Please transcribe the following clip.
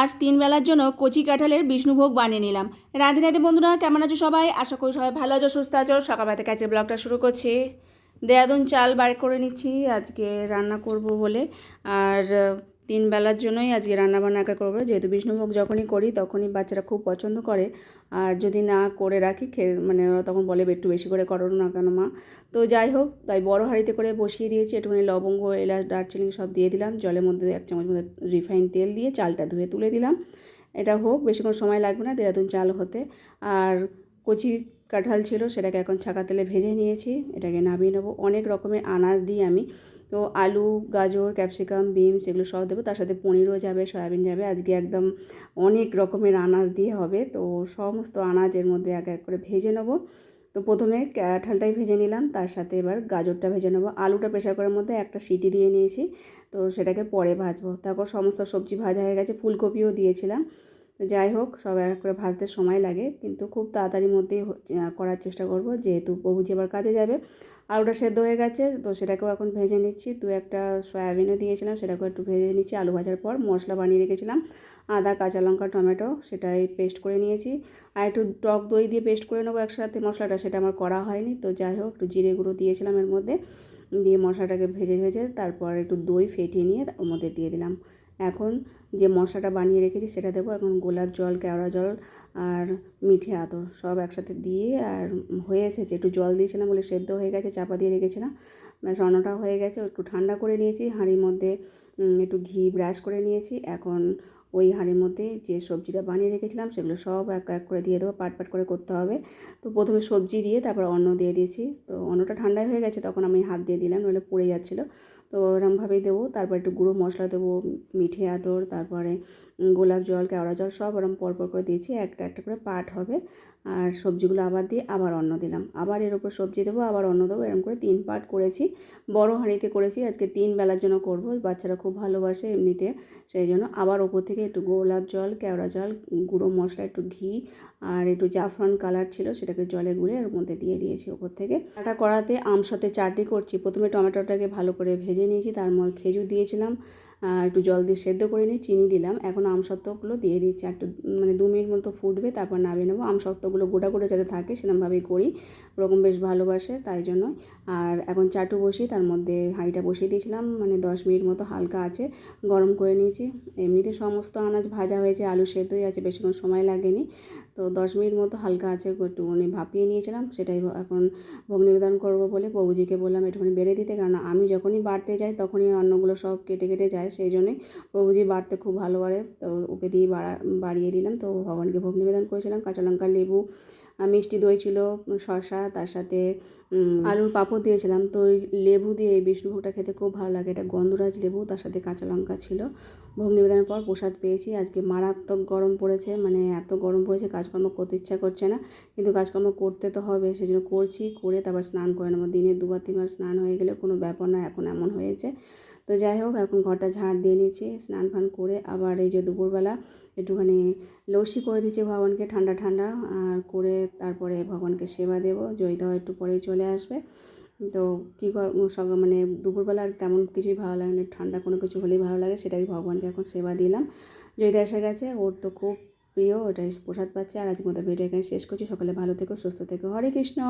আজ তিন বেলার জন্য কচি কাঁঠালের বিষ্ণুভোগ বানিয়ে নিলাম। রাধে রাধে বন্ধুরা, কেমন আছো সবাই? আশা করি সবাই ভালো আছো, সুস্থ আছো। সকালবেলা থেকে ব্লগটা শুরু করছি। দেয়াদুন চাল বার করে নিচ্ছি, আজকে রান্না করব বলে। আর তিন বেলার জন্যই আজকে রান্না বান্না একা করব। যেহেতু বিষ্ণুভোগ যখনই করি, তখনই বাচ্চারা খুব পছন্দ করে। আর যদি না করে রাখি খেয়ে মানে তখন বলে, একটু বেশি করে করো না কেন মা? তো যাই হোক, তাই বড় হাঁড়িতে করে বসিয়ে দিয়েছি। একটুখানি লবঙ্গ, এলাচ, দারচিনি সব দিয়ে দিলাম। জলের মধ্যে এক চামচ মধ্যে রিফাইন তেল দিয়ে চালটা ধুয়ে তুলে দিলাম। এটা হোক, বেশিক্ষণ সময় লাগবে না, দেরাদুন চাল হতে। আর কচি কাঁঠাল ছিল, সেটাকে এখন ছাকা তেলে ভেজে নিয়েছি। এটাকে নামিয়ে নেব। অনেক রকমের আনাজ দিই আমি। তো আলু, গাজর, ক্যাপসিকাম, বিনস এগুলো সব দেবো। তার সাথে পনিরও যাবে, সয়াবিন যাবে। আজকে একদম অনেক রকমের আনাজ দিয়ে হবে। তো সমস্ত আনাজের মধ্যে এক এক করে ভেজে নেব। তো প্রথমে কাঁঠালটাই ভেজে নিলাম। তার সাথে এবার গাজরটা ভেজে নেব। আলুটা প্রেশার করার মধ্যে একটা সিটি দিয়ে নিয়েছি। তো সেটাকে পরে ভাজবো। তারপর সমস্ত সবজি ভাজা হয়ে গেছে। ফুলকপিও দিয়েছিলাম। তো যাই হোক সব এক করে ভাজতে সময় লাগে, কিন্তু খুব তাড়াতাড়ির মধ্যেই করার চেষ্টা করব, যেহেতু প্রভুজি আবার কাজে যাবে। আলুটা সেদ্ধ হয়ে গেছে, তো সেটাকেও এখন ভেজে নিচ্ছি। দু একটা সয়াবিনও দিয়েছিলাম, সেটাকেও একটু ভেজে নিচ্ছি, আলু ভাজার পর মশলা বানিয়ে রেখেছিলাম। আদা, কাঁচা লঙ্কা, টমেটো, সেটাই পেস্ট করে নিয়েছি। আর একটু টক দই দিয়ে পেস্ট করে নেব একসাথে মশলাটা, সেটা আমার করা হয়নি। তো যাই হোক, একটু জিরে গুঁড়ো দিয়েছিলাম এর মধ্যে, দিয়ে মশলাটাকে ভেজে ভেজে তারপর একটু দই ফেটিয়ে নিয়ে ওর মধ্যে দিয়ে দিলাম। এখন যে মশলাটা বানিয়ে রেখেছি সেটা দেবো এখন গোলাপ জল, কেওড়া জল আর মিঠে আতর সব একসাথে দিয়ে আর হয়ে এসেছে একটু জল দিয়েছিলাম বলে সেদ্ধ হয়ে গেছে, চাপা দিয়ে রেখেছিলাম। ব্যাস রান্নাটা হয়ে গেছে, একটু ঠান্ডা করে নিয়েছি, হাঁড়ির মধ্যে একটু ঘি ব্রাশ করে নিয়েছি। এখন ওই হাঁড়ির মধ্যে যে সবজিটা বানিয়ে রেখেছিলাম সেগুলো সব এক এক করে দিয়ে দেবো, পাট পাট করে করতে হবে। তো প্রথমে সবজি দিয়ে তারপর অন্ন দিয়ে দিয়েছি। তো অন্নটা ঠান্ডাই হয়ে গেছে, তখন আমি হাত দিয়ে দিলাম, নইলে পড়ে যাচ্ছিল। তো এরমভাবেই দেবো। তারপর একটু গুঁড়ো মশলা দেবো মিঠে আতর তারপরে গোলাপ জল, কেওড়া জল সব এরম পরপর করে দিয়েছি, একটা একটা করে পাট হবে। আর সবজিগুলো আবার দিয়ে আবার অন্ন দিলাম। আবার এর উপর সবজি দেবো, আবার অন্ন দেবো এরকম করে তিন পাট করেছি। বড় হাঁড়িতে করেছি, আজকে তিন বেলার জন্য করব। বাচ্চারা খুব ভালোবাসে এমনিতে, সেই জন্য আবার ওপর থেকে একটু গোলাপ জল, কেওড়া জল, গুঁড়ো মশলা, একটু ঘি আর একটু জাফরান কালার ছিল, সেটাকে জলে গুঁড়ে এর মধ্যে দিয়ে দিয়েছি ওপর থেকে। আটা কড়াতে আমসতে চাটনি করছি। প্রথমে টমেটোটাকে ভালো করে ভেজে নিয়েছি, তার মধ্যে খেজুর দিয়েছিলাম। একটু জল দিয়ে সেদ্ধ করে নিয়ে চিনি দিলাম। এখন আমসত্ত্বগুলো দিয়ে দিচ্ছি। একটু মানে দু মিনিট মতো ফুটবে, তারপর নামিয়ে নেব। আমসত্ত্বগুলো গোটা গোটা যাতে থাকে সেরকমভাবেই করি। ওরকম বেশ ভালোবাসে, তাই জন্য আর এখন চাটু বসিয়ে, তার মধ্যে হাঁড়িটা বসিয়ে দিয়েছিলাম। মানে দশ মিনিট মতো হালকা আছে, গরম করে নিয়েছি। এমনিতে সমস্ত আনাজ ভাজা হয়েছে, আলু সেদ্ধই আছে, বেশিক্ষণ সময় লাগেনি। তো দশ মিনিট মতো হালকা আছে, একটুখানি ভাপিয়ে নিয়েছিলাম। সেটাই এখন ভোগ নিবেদন করব বলে প্রভুজিকে বললাম, একটুখানি বেড়ে দিতে। কারণ আমি যখনই বাড়তে যাই, তখনই অন্নগুলো সব কেটে কেটে যায়। সেই জন্যই প্রভুজি বাড়তে খুব ভালো পারে তো ওকে দিয়ে বাড়া, বাড়িয়ে দিলাম। তো ভগবানকে ভোগ নিবেদন করেছিলাম। কাঁচা লঙ্কা, লেবু মিষ্টি দই ছিল শসা, তার সাথে আলুর পাঁপড় দিয়েছিলাম। তো লেবু দিয়ে এই বিষ্ণুভোগটা খেতে খুব ভালো লাগে। এটা গন্ধরাজ লেবু, তার সাথে কাঁচা লঙ্কা ছিল। ভোগ নিবেদনের পর প্রসাদ পেয়েছি। আজকে মারাত্মক গরম পড়েছে মানে এত গরম পড়েছে, কাজকর্ম করতে ইচ্ছা করছে না। কিন্তু কাজকর্ম করতে তো হবে সেই জন্য করছি, করে তারপর স্নান করে নেব। দিনে দুবার, তিনবার স্নান হয়ে গেলে কোনো ব্যাপার না, এখন এমন হয়েছে। তো যাই হোক, এখন ঘরটা ঝাড় দিয়ে নিয়েছি স্নান ফান করে আবার এই যে দুপুরবেলা একটুখানি লস্যি করে দিচ্ছি ভগবানকে ঠান্ডা ঠান্ডা, আর করে তারপরে ভগবানকে সেবা দেবো। জয়িতা একটু পরেই চলে আসবে। তো কী সকাল মানে দুপুরবেলা আর তেমন কিছুই ভালো লাগে না ঠান্ডা কোনো কিছু হলেই ভালো লাগে, সেটাই ভগবানকে এখন সেবা দিলাম। জয়িতা এসে গেছে, ওর তো খুব প্রিয়, ওটাই প্রসাদ পাচ্ছে, আর আজকের মতো ভিডিও এখানে শেষ করছি। সকালে ভালো থেকো, সুস্থ থেকো। হরে কৃষ্ণ!